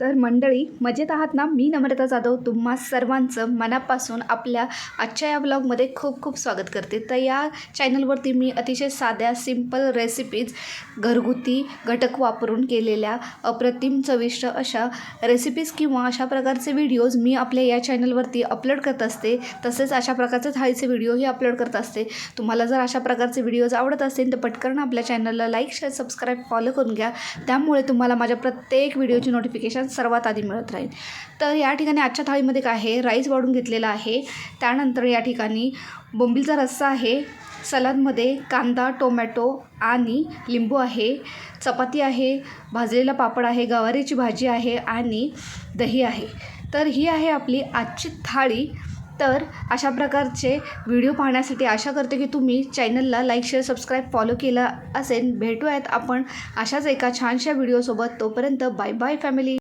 तर मंडळी मजेत आहात ना? मी नम्रता जाधव तुम्हा सर्वांचं मनापासून आपल्या आजच्या या ब्लॉगमध्ये खूप खूप स्वागत करते. तर या चॅनलवरती मी अतिशय साध्या सिंपल रेसिपीज घरगुती घटक वापरून केलेल्या अप्रतिम चविष्ट अशा रेसिपीज किंवा अशा प्रकारचे व्हिडिओज मी आपल्या या चॅनलवरती अपलोड करत असते. तसेच अशा प्रकारचे थाळीचे व्हिडिओही अपलोड करत असते. तुम्हाला जर अशा प्रकारचे व्हिडिओज आवडत असतील तर पटकन आपल्या चॅनलला लाईक शेअर सबस्क्राईब फॉलो करून घ्या. त्यामुळे तुम्हाला माझ्या प्रत्येक व्हिडिओची नोटिफिकेशन सर्वात आधी मिळत राहील. तर या ठिकाणी आजच्या थाळीमध्ये काय आहे? राईस वाढून घेतलेला आहे. त्यानंतर या ठिकाणी बोंबीलचा रस्सा आहे. सलादमध्ये कांदा टोमॅटो आणि लिंबू आहे. चपाती आहे. भाजलेला पापड आहे. गवारीची भाजी आहे आणि दही आहे. तर ही आहे आपली आजची थाळी. तर अशा प्रकारचे व्हिडिओ पाहण्यासाठी आशा करते की तुम्ही चॅनलला लाईक शेअर सबस्क्राईब फॉलो केलं असेल. भेटूयात आपण अशाच एका छानशा व्हिडिओसोबत. तोपर्यंत बाय बाय फॅमिली.